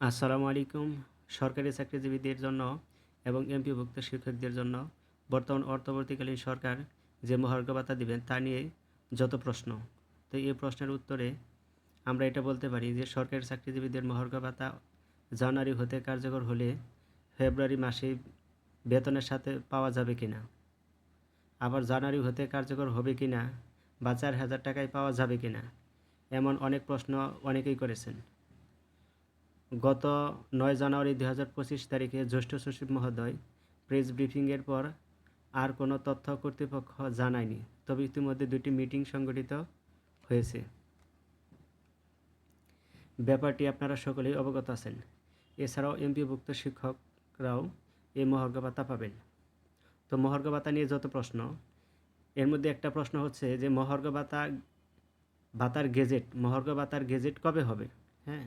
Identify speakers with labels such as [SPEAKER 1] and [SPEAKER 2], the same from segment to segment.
[SPEAKER 1] আসসালামু আলাইকুম। সরকারি চাকরিজীবীদের জন্য এবং এমপিভুক্ত শিক্ষকদের জন্য বর্তমান অর্থবর্তীকালীন সরকার যে মহার্ঘ ভাতা দিবেন তা নিয়ে যত প্রশ্ন। তো এই প্রশ্নের উত্তরে আমরা এটা বলতে পারি যে, সরকারি চাকরিজীবীদের মহার্ঘ ভাতা জানুয়ারি হতে কার্যকর হলে ফেব্রুয়ারি মাসে বেতনের সাথে পাওয়া যাবে কিনা? আবার জানুয়ারি হতে কার্যকর হবে কিনা বা চার হাজার টাকায় পাওয়া যাবে কিনা? এমন অনেক প্রশ্ন অনেকেই করেছেন। গত নয় জানুয়ারি দুই হাজার পঁচিশ তারিখে জ্যেষ্ঠ সচিব মহোদয় প্রেস ব্রিফিংয়ের পর আর কোনো তথ্য কর্তৃপক্ষ জানায়নি, তবে ইতিমধ্যে দুটি মিটিং সংগঠিত হয়েছে। ব্যাপারটি আপনারা সকলেই অবগত আছেন। এছাড়াও এমপিভুক্ত শিক্ষকরাও এই মহার্ঘ ভাতা পাবেন। তো মহার্ঘ ভাতা নিয়ে যত প্রশ্ন, এর মধ্যে একটা প্রশ্ন হচ্ছে যে মহার্ঘ ভাতা ভাতার গেজেট মহার্ঘ ভাতার গেজেট কবে হবে? হ্যাঁ?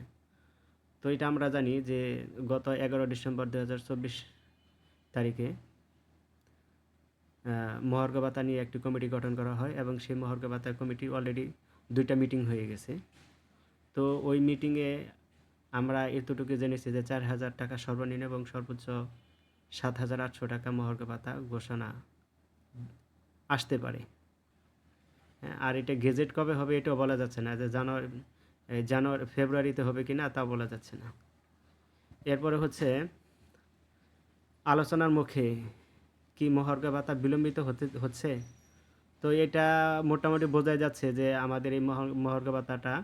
[SPEAKER 1] তো এটা আমরা জানি যে গত এগারো ডিসেম্বর দু হাজার চব্বিশ তারিখে আহ, মহার্ঘ ভাতা নিয়ে একটি কমিটি গঠন করা হয় এবং সেই মহার্ঘ ভাতা কমিটি অলরেডি দুইটা মিটিং হয়ে গেছে। তো ওই মিটিংয়ে আমরা এতটুকু জেনেছি যে চার হাজার টাকা সর্বনিম্ন এবং সর্বোচ্চ সাত হাজার আটশো টাকা মহার্ঘ ভাতা ঘোষণা আসতে পারে। হ্যাঁ, আর এটা গেজেট কবে হবে এটাও বলা যাচ্ছে না। যে জানুয়ারি জানুয়ারি, ফেব্রুয়ারিতে হবে কি না তা বলা যাচ্ছে না। এরপরে হচ্ছে, আলোচনার মুখে কি মহার্ঘ ভাতা বিলম্বিত হতে, হচ্ছে? তো এটা মোটামুটি বোঝাই যাচ্ছে যে আমাদের এই মহা- মহার্ঘ ভাতাটা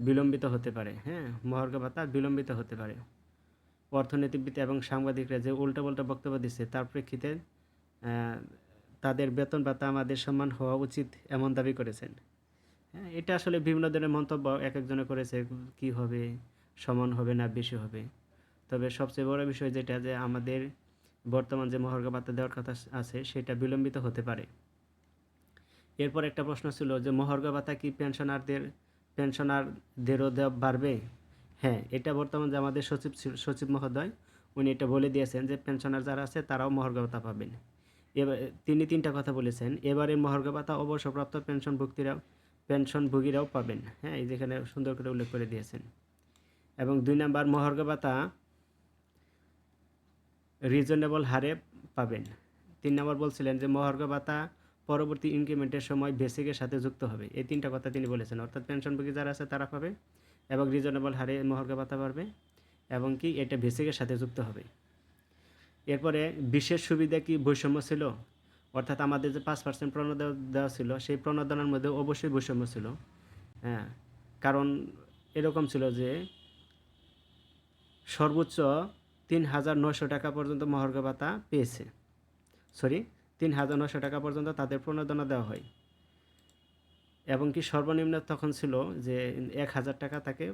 [SPEAKER 1] বিলম্বিত হতে পারে হ্যাঁ? মহার্ঘ ভাতা বিলম্বিত হতে পারে। অর্থনীতিবিদ এবং সাংবাদিকরা যে উল্টো বক্তব্য দিচ্ছে, তার প্রেক্ষিতে তাদের বেতন ভাতা আমাদের সম্মান হওয়া উচিত এমন দাবি করেছেন। হ্যাঁ এটা আসলে বিভিন্ন ধরনের মন্তব্য এক একজনে করেছে, কি হবে, সমান হবে না বেশি হবে। তবে সবচেয়ে বড় বিষয় যেটা যে আমাদের বর্তমান যে মহার্ঘ ভাতা দেওয়ার কথা আছে, সেটা বিলম্বিত হতে পারে। এরপর একটা প্রশ্ন ছিল যে মহার্ঘ ভাতা কি পেনশনারদের, পেনশনারদেরও দেওয়া বাড়বে? হ্যাঁ এটা বর্তমান যে আমাদের সচিব সচিব মহোদয়, উনি এটা বলে দিয়েছেন যে পেনশনার যারা আছে, তারাও মহার্ঘ ভাতা পাবেন। এবার তিনি তিনটা কথা বলেছেন। এবারে মহার্ঘ ভাতা অবসরপ্রাপ্ত পেনশনভুক্তিরা পেনশনভোগীরাও পাবেন। হ্যাঁ এই যেখানে সুন্দর করে উল্লেখ করে দিয়েছেন। এবং দুই নাম্বার মহার্ঘ ভাতা রিজনেবল হারে পাবেন। তিন নম্বর বলছিলেন যে মহার্ঘ ভাতা পরবর্তী ইনক্রিমেন্টের সময় বেসিকের সাথে যুক্ত হবে। এই তিনটা কথা তিনি বলেছেন। অর্থাৎ পেনশনভোগী যারা আছে তারা পাবে এবং রিজনেবল হারে মহার্ঘ ভাতা পাবে এবং কি এটা বেসিকের সাথে যুক্ত হবে। এরপরে বিশেষ সুবিধা কি বৈষম্য ছিল? অর্থাৎ আমাদের যে পাঁচ পার্সেন্ট প্রণোদনা দেওয়া ছিল, সেই প্রণোদনার মধ্যে অবশ্যই বৈষম্য ছিল। হ্যাঁ কারণ এরকম ছিল যে সর্বোচ্চ তিন হাজার নশো টাকা পর্যন্ত মহার্ঘ ভাতা পেয়েছে। সরি তিন হাজার নশো টাকা পর্যন্ত তাদের প্রণোদনা দেওয়া হয়। এবং কি সর্বনিম্ন তখন ছিল যে এক হাজার টাকা তাকে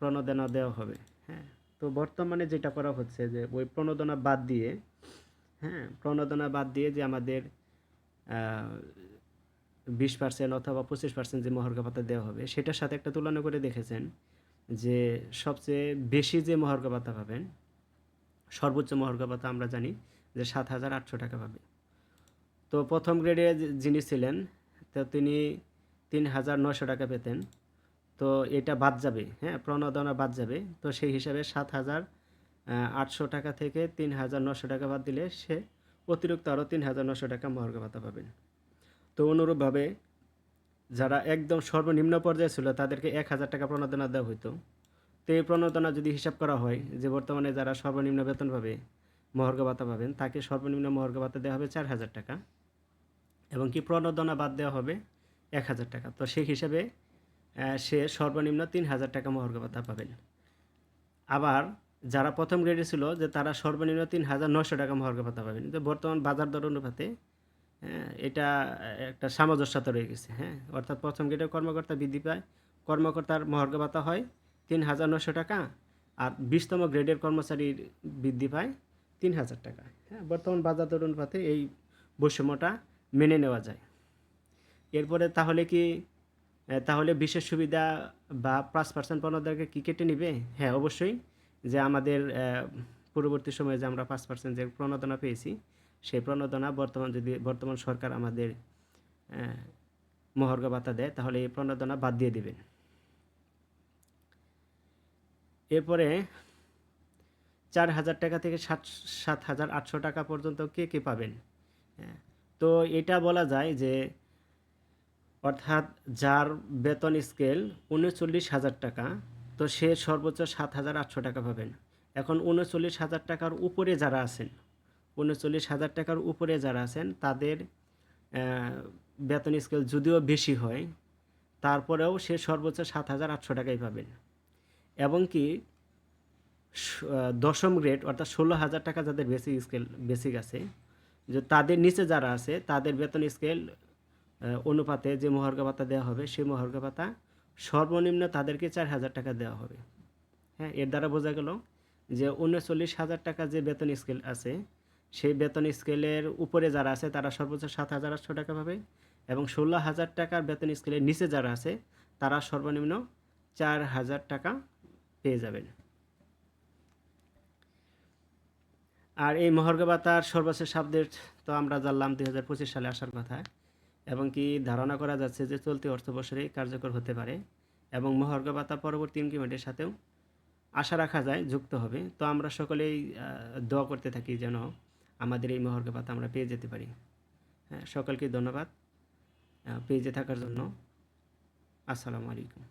[SPEAKER 1] প্রণোদনা দেওয়া হবে। হ্যাঁ তো বর্তমানে যেটা করা হচ্ছে যে ওই প্রণোদনা বাদ দিয়ে হ্যাঁ প্রণোদনা বাদ দিয়ে যে আমাদের বিশ পার্সেন্ট অথবা পঁচিশ পার্সেন্ট যে মহার্ঘ দেওয়া হবে, সেটার সাথে একটা তুলনা করে দেখেছেন যে সবচেয়ে বেশি যে মহার্ঘ পাবেন, সর্বোচ্চ মহার্ঘ আমরা জানি যে সাত হাজার আটশো টাকা পাবে। তো প্রথম গ্রেডে যিনি ছিলেন, তো তিনি তিন হাজার নশো টাকা পেতেন। তো এটা বাদ যাবে হ্যাঁ প্রণোদনা বাদ যাবে। তো সেই হিসাবে সাত হাজার আটশো টাকা থেকে তিন হাজার নশো টাকা বাদ দিলে সে অতিরিক্ত আরও তিন হাজার নশো টাকা মহার্ঘ ভাতা পাবেন তো অনুরূপভাবে যারা একদম সর্বনিম্ন পর্যায়ে ছিল, তাদেরকে এক হাজার টাকা প্রণোদনা দেওয়া হতো তো এই প্রণোদনা যদি হিসাব করা হয় যে বর্তমানে যারা সর্বনিম্ন বেতন পাবে মহার্ঘ ভাতা পাবেন, তাকে সর্বনিম্ন মহার্ঘ ভাতা দেওয়া হবে চার হাজার টাকা এবং কি প্রণোদনা বাদ দেওয়া হবে এক হাজার টাকা। তো সেই হিসাবে সে সর্বনিম্ন তিন হাজার টাকা মহার্ঘ ভাতা পাবেন। আবার যারা প্রথম গ্রেডে ছিল যে তারা সর্বনিম্ন তিন হাজার নশো টাকা মহার্ঘ ভাতা পাবেন। কিন্তু বর্তমান বাজার দর অনুপাতে হ্যাঁ, এটা একটা সামঞ্জস্যতা রয়ে গেছে হ্যাঁ। অর্থাৎ প্রথম গ্রেডের কর্মকর্তা বৃদ্ধি পায় কর্মকর্তার মহার্ঘ ভাতা হয় তিন হাজার নশো টাকা আর বিশতম গ্রেডের কর্মচারীর বৃদ্ধি পায় তিন হাজার টাকা হ্যাঁ। বর্তমান বাজার দর অনুপাতে এই বৈষম্যটা মেনে নেওয়া যায়। এরপরে তাহলে কি তাহলে বিশেষ সুবিধা বা পাঁচ পার্সেন্ট পণ্যদেরকে কি কেটে নিবে? হ্যাঁ অবশ্যই। যে আমাদের পূর্ববর্তী সময়ে যে আমরা পাঁচ পার্সেন্ট যে প্রণোদনা পেয়েছি সেই প্রণোদনা বর্তমান যদি বর্তমান সরকার আমাদের আহ, মহার্ঘ ভাতা দেয় তাহলে এই প্রণোদনা বাদ দিয়ে দিবেন। এরপরে চার হাজার টাকা থেকে সাত সাত হাজার আটশো টাকা পর্যন্ত কে কে পাবেন? হ্যাঁ, তো এটা বলা যায় যে অর্থাৎ যার বেতন স্কেল উনচল্লিশ হাজার টাকা তো সে সর্বোচ্চ সাত হাজার আটশো টাকা পাবেন। এখন উনচল্লিশ হাজার টাকার উপরে যারা আছেন, উনচল্লিশ হাজার টাকার উপরে যারা আছেন, তাদের বেতন স্কেল যদিও বেশি হয়, তারপরেও সে সর্বোচ্চ সাত হাজার আটশো টাকাই পাবেন। এবং কি দশম গ্রেড অর্থাৎ ষোলো হাজার টাকা যাদের বেসিক স্কেল বেসিক আছে, যে তাদের নিচে যারা আছে, তাদের বেতন স্কেল অনুপাতে যে মহার্ঘ ভাতা দেওয়া হবে, সেই মহার্ঘ ভাতা সর্বনিম্ন তাদেরকে চার হাজার টাকা দেওয়া হবে। হ্যাঁ এর দ্বারা বোঝা গেল যে উনচল্লিশ হাজার টাকা যে বেতন স্কেল আছে, সেই বেতন স্কেলের উপরে যারা আছে, তারা সর্বোচ্চ সাত হাজার আটশো টাকা পাবে এবং ষোলো হাজার টাকার বেতন স্কেলের নিচে যারা আছে, তারা সর্বনিম্ন চার হাজার টাকা পেয়ে যাবেন। আর এই মহার্ঘ ভাতার সর্বশেষ আপডেট তো আমরা জানলাম দুই হাজার পঁচিশ সালে আসার কথা। এবং কি ধারণা করা যাচ্ছে যে চলতি অর্থ বছরেই কার্যকর হতে পারে এবং মহার্ঘ ভাতা পরবর্তী ইনক্রিমেন্টের সাথেও আশা রাখা যায়, যুক্ত হবে। তো আমরা সকলেই দোয়া করতে থাকি যেন আমাদের এই মহার্ঘ ভাতা আমরা পেয়ে যেতে পারি। হ্যাঁ সকলকে ধন্যবাদ পেয়ে পেজে থাকার জন্য। আসসালামু আলাইকুম।